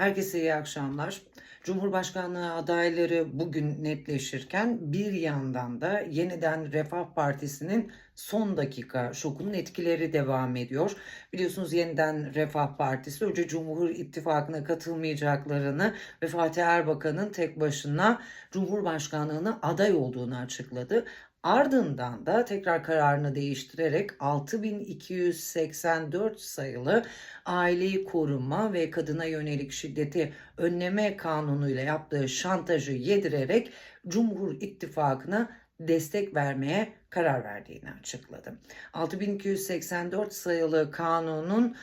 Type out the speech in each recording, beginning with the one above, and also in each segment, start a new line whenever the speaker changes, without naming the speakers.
Herkese iyi akşamlar. Cumhurbaşkanlığı adayları bugün netleşirken bir yandan da yeniden Refah Partisi'nin son dakika şokunun etkileri devam ediyor. Biliyorsunuz yeniden Refah Partisi önce Cumhur İttifakı'na katılmayacaklarını ve Fatih Erbakan'ın tek başına Cumhurbaşkanlığına aday olduğunu açıkladı. Ardından da tekrar kararını değiştirerek 6284 sayılı aileyi koruma ve kadına yönelik şiddeti önleme kanunuyla yaptığı şantajı yedirerek Cumhur İttifakı'na destek vermeye karar verdiğini açıkladı. 6284 sayılı kanunun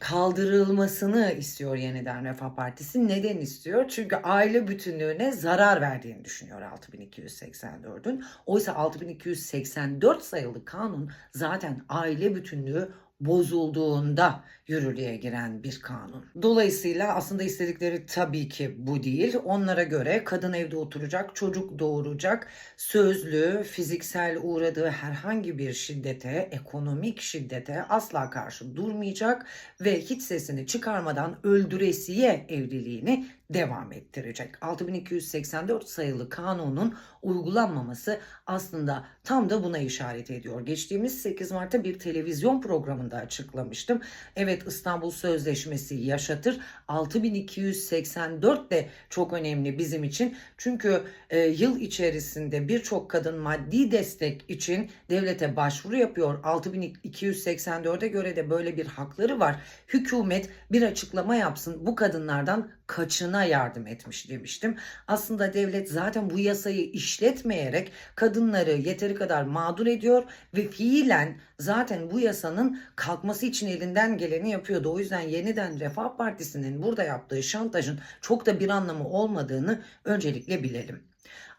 kaldırılmasını istiyor yeniden Refah Partisi. Neden istiyor? Çünkü aile bütünlüğüne zarar verdiğini düşünüyor 6284'ün. Oysa 6284 sayılı kanun zaten aile bütünlüğü bozulduğunda yürürlüğe giren bir kanun. Dolayısıyla aslında istedikleri tabii ki bu değil. Onlara göre kadın evde oturacak, çocuk doğuracak, sözlü, fiziksel uğradığı herhangi bir şiddete, ekonomik şiddete asla karşı durmayacak ve hiç sesini çıkarmadan öldüresiye evliliğini devam ettirecek. 6284 sayılı kanunun uygulanmaması aslında tam da buna işaret ediyor. Geçtiğimiz 8 Mart'ta bir televizyon programında açıklamıştım. Evet İstanbul Sözleşmesi yaşatır. 6284 de çok önemli bizim için. Çünkü e, yıl içerisinde birçok kadın maddi destek için devlete başvuru yapıyor. 6284'e göre de böyle bir hakları var. Hükümet bir açıklama yapsın bu kadınlardan kaçına yardım etmiş demiştim. Aslında devlet zaten bu yasayı işletmeyerek kadınları yeteri kadar mağdur ediyor ve fiilen zaten bu yasanın kalkması için elinden geleni yapıyordu. O yüzden yeniden Refah Partisi'nin burada yaptığı şantajın çok da bir anlamı olmadığını öncelikle bilelim.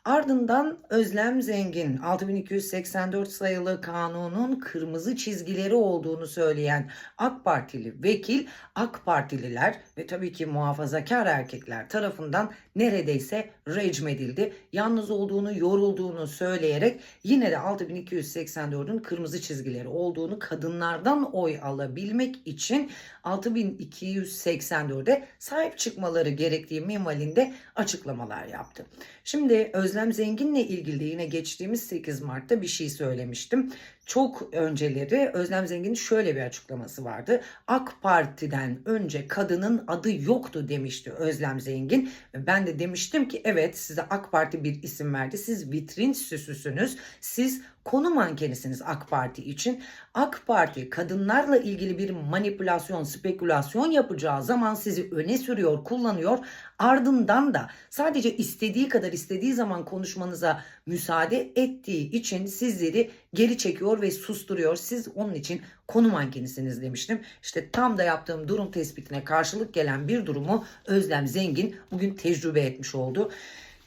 Ardından Özlem Zengin 6284 sayılı kanunun kırmızı çizgileri olduğunu söyleyen AK Partili vekil AK Partililer ve tabii ki muhafazakar erkekler tarafından neredeyse recmedildi. Yalnız olduğunu, yorulduğunu söyleyerek yine de 6284'ün kırmızı çizgileri olduğunu kadınlardan oy alabilmek için 6284'e sahip çıkmaları gerektiği minvalinde açıklamalar yaptı. Şimdi Özlem Zengin'le ilgili de yine geçtiğimiz 8 Mart'ta bir şey söylemiştim. Çok önceleri Özlem Zengin'in şöyle bir açıklaması vardı. AK Parti'den önce kadının adı yoktu demişti Özlem Zengin. Ben de demiştim ki evet size AK Parti bir isim verdi. Siz vitrin süsüsünüz. Siz konu mankenisiniz AK Parti için. AK Parti kadınlarla ilgili bir manipülasyon, spekülasyon yapacağı zaman sizi öne sürüyor, kullanıyor. Ardından da sadece istediği kadar istediği zaman konuşmanıza müsaade ettiği için sizleri geri çekiyor ve susturuyor. Siz onun için konu mankenisiniz demiştim. İşte tam da yaptığım durum tespitine karşılık gelen bir durumu Özlem Zengin bugün tecrübe etmiş oldu.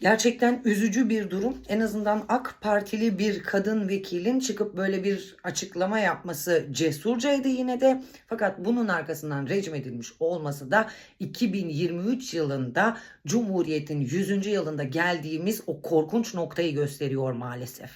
Gerçekten üzücü bir durum. En azından AK Partili bir kadın vekilin çıkıp böyle bir açıklama yapması cesurcaydı yine de. Fakat bunun arkasından rejim edilmiş olması da 2023 yılında Cumhuriyet'in 100. yılında geldiğimiz o korkunç noktayı gösteriyor maalesef.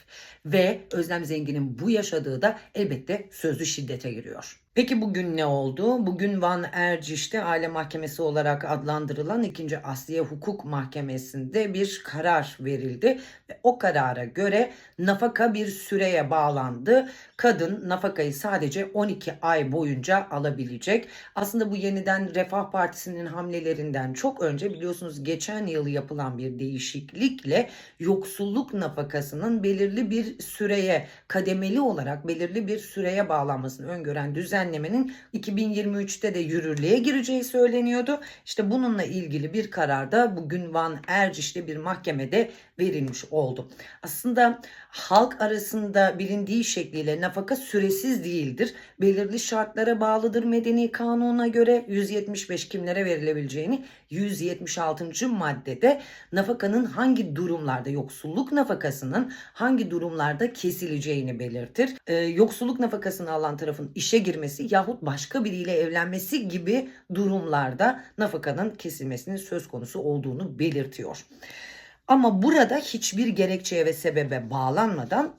Ve Özlem Zengin'in bu yaşadığı da elbette sözlü şiddete giriyor. Peki bugün ne oldu? Bugün Van Erciş'te aile mahkemesi olarak adlandırılan 2. Asliye Hukuk Mahkemesi'nde bir karar verildi. Ve o karara göre nafaka bir süreye bağlandı. Kadın nafakayı sadece 12 ay boyunca alabilecek. Aslında bu yeniden Refah Partisi'nin hamlelerinden çok önce biliyorsunuz geçen yıl yapılan bir değişiklikle yoksulluk nafakasının belirli bir süreye kademeli olarak belirli bir süreye bağlanmasını öngören düzenlemenin 2023'te de yürürlüğe gireceği söyleniyordu. İşte bununla ilgili bir karar da bugün Van Erciş'te bir mahkemede verilmiş oldu. Aslında halk arasında bilindiği şekliyle nafaka süresiz değildir. Belirli şartlara bağlıdır medeni kanuna göre 175 kimlere verilebileceğini 176. maddede nafakanın hangi durumlarda yoksulluk nafakasının hangi durumlarda kesileceğini belirtir. Ee, yoksulluk nafakasını alan tarafın işe girmesi yahut başka biriyle evlenmesi gibi durumlarda nafakanın kesilmesinin söz konusu olduğunu belirtiyor. Ama burada hiçbir gerekçeye ve sebebe bağlanmadan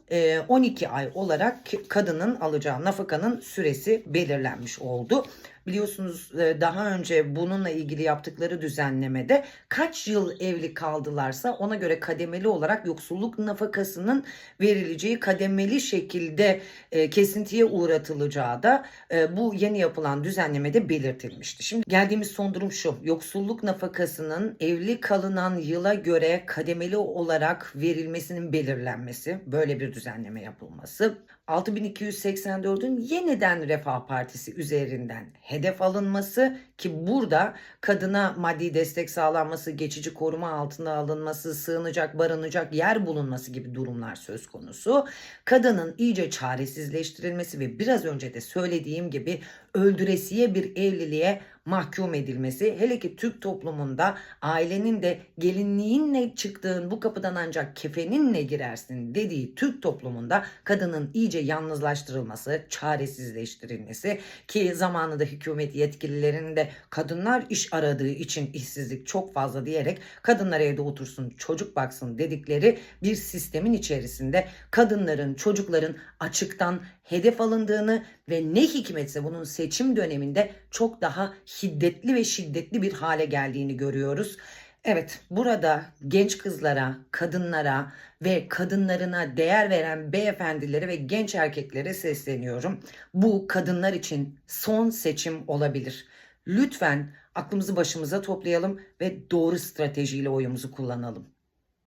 12 ay olarak kadının alacağı nafakanın süresi belirlenmiş oldu. Biliyorsunuz e, daha önce bununla ilgili yaptıkları düzenlemede kaç yıl evli kaldılarsa ona göre kademeli olarak yoksulluk nafakasının verileceği kademeli şekilde e, kesintiye uğratılacağı da e, bu yeni yapılan düzenlemede belirtilmişti. Şimdi geldiğimiz son durum şu. Yoksulluk nafakasının evli kalınan yıla göre kademeli olarak verilmesinin belirlenmesi, böyle bir düzenleme yapılması. 6284'ün yeniden Refah Partisi üzerinden hedef alınması ki burada kadına maddi destek sağlanması, geçici koruma altına alınması, sığınacak, barınacak yer bulunması gibi durumlar söz konusu. Kadının iyice çaresizleştirilmesi ve biraz önce de söylediğim gibi öldüresiye bir evliliğe mahkum edilmesi. Hele ki Türk toplumunda ailenin de gelinliğinle çıktığın bu kapıdan ancak kefeninle girersin dediği Türk toplumunda kadının iyice yalnızlaştırılması, çaresizleştirilmesi ki zamanında hükümet yetkililerinin de kadınlar iş aradığı için işsizlik çok fazla diyerek kadınlar evde otursun çocuk baksın dedikleri bir sistemin içerisinde kadınların çocukların açıktan hedef alındığını ve ne hikmetse bunun seçim döneminde çok daha hiddetli ve şiddetli bir hale geldiğini görüyoruz. Evet, burada genç kızlara, kadınlara ve kadınlarına değer veren beyefendilere ve genç erkeklere sesleniyorum. Bu kadınlar için son seçim olabilir. Lütfen aklımızı başımıza toplayalım ve doğru stratejiyle oyumuzu kullanalım.